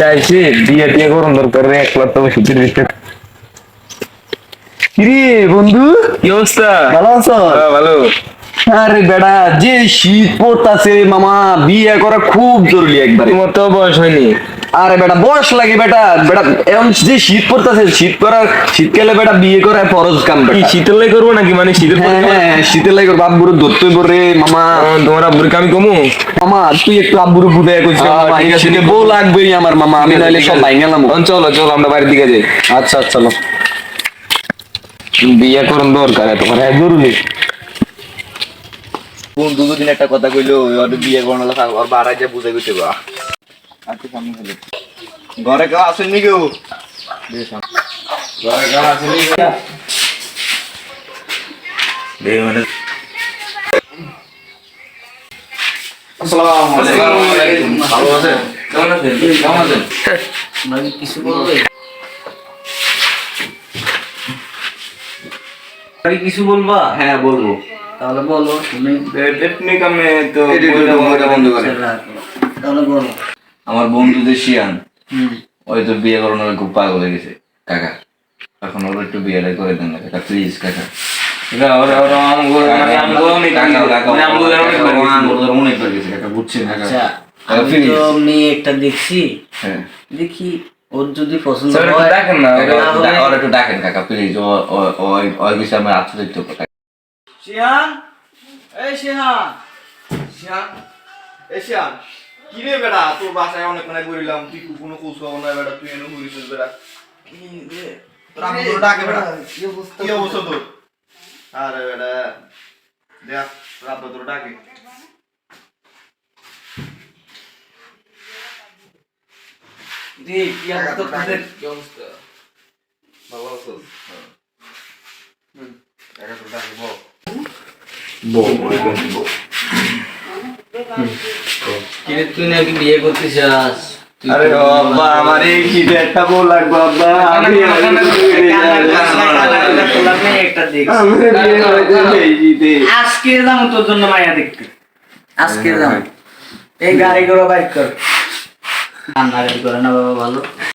শীতটা আইছে বিয়ে টিয়ে করুন দরকার রে একলা তো শীতের ভিতরে কিরে বন্ধু? কি অবস্থা? ভালো আছো? হ্যাঁ, ভালো। আরে বেটা যে শীত পড়তাছে মামা বিয়ে করা খুব জরুরি একবারে। তোমার তো বয়স হয়নি। আরে বেটা বয়স লাগে বেটা। বেটা এখন যে শীত পড়তাছে শীত করার শীতকালে বেটা বিয়ে করা ফরজ কাম কি বেটা শীতলাই করব নাকি? মানে শীতের হ্যাঁ হ্যাঁ শীতের লাগে বাপ বুড়ো ধরতে রে মামা। তোমার আব্বুরকে আমি কমু? মামা তুই একটু আব্বুরু বুঝে কইছিস হ্যাঁ, মামা। বউ লাগবেই আমার মামা আমি নাইলে সব ভাই গেলাম চলো চলো আমরা বাড়ির দিকে যাই। আচ্ছা আচ্ছা চলো। বিয়ে করুন দরকার এত করে জরুরি। বন্ধু দুদিন একটা কথা কইলো ওর বিয়ে করানো লাগা ওর বাড়াই যা বুঝাই কইতে বা আচ্ছা সামনে ঘরে কেউ আসেন নি কেউ ঘরে কেউ আসেন নি আসসালামু আলাইকুম। ভালো আছেন? কেমন আছেন? কেমন আছেন? কিছু বলবে? আরে কিছু বলবা? হ্যাঁ বলব। তাহলে বলো তুমি তো বইটা বন্ধ করে। তাহলে বলো। আমার বন্ধু যে শিয়ান ওই তো বিয়ে করানোর খুব পাগল হয়ে গেছে। কাকা এখন ওর একটু বিয়েটা করে দেন না কাকা প্লিজ কাকা। এটা ওরা ওরা আমগো আমগো অনেক মানে আমগো অনেক বাড়ি। গেছে কাকা বুঝছেন কাকা আচ্ছা আমি তো মেয়ে একটা দেখছি। হ্যাঁ। দেখি ওর যদি পছন্দ স্যার, হয় দেখেন না ওর একটু ডাকেন কাকা প্লিজ ও ওই বিষয়ে আমার আত্মতৃপ্ত কথা শিহান এই শিহান শিয়ান? এ শিয়ান কি রে বেটা তোর বাসায় অনেক অনেক ঘুরিলাম তুই কোনো খোঁজ খবর নাই বেটা তুই এনে ঘুরিছিস বেটা। তোর আমি তোর ডাকে বেটা। কি অবস্থা? তোর? আরে বেটা দেখ রাত তোর ডাকে। রে কি অবস্থা তোদের কি অবস্থা ভালো আছিস হুম কাকা তোর ডাকে বল কিরে তুই নাকি বিয়ে করতে চাস আরে বাবা আমার এই শীতে একটা বউ লাগবে বাবা আমি আজকে যাব তোর জন্য মায়া দেখতে আজকে যাব এই গাড়ি করে বাইক কর রান্না গাড়ি করে না বাবা ভালো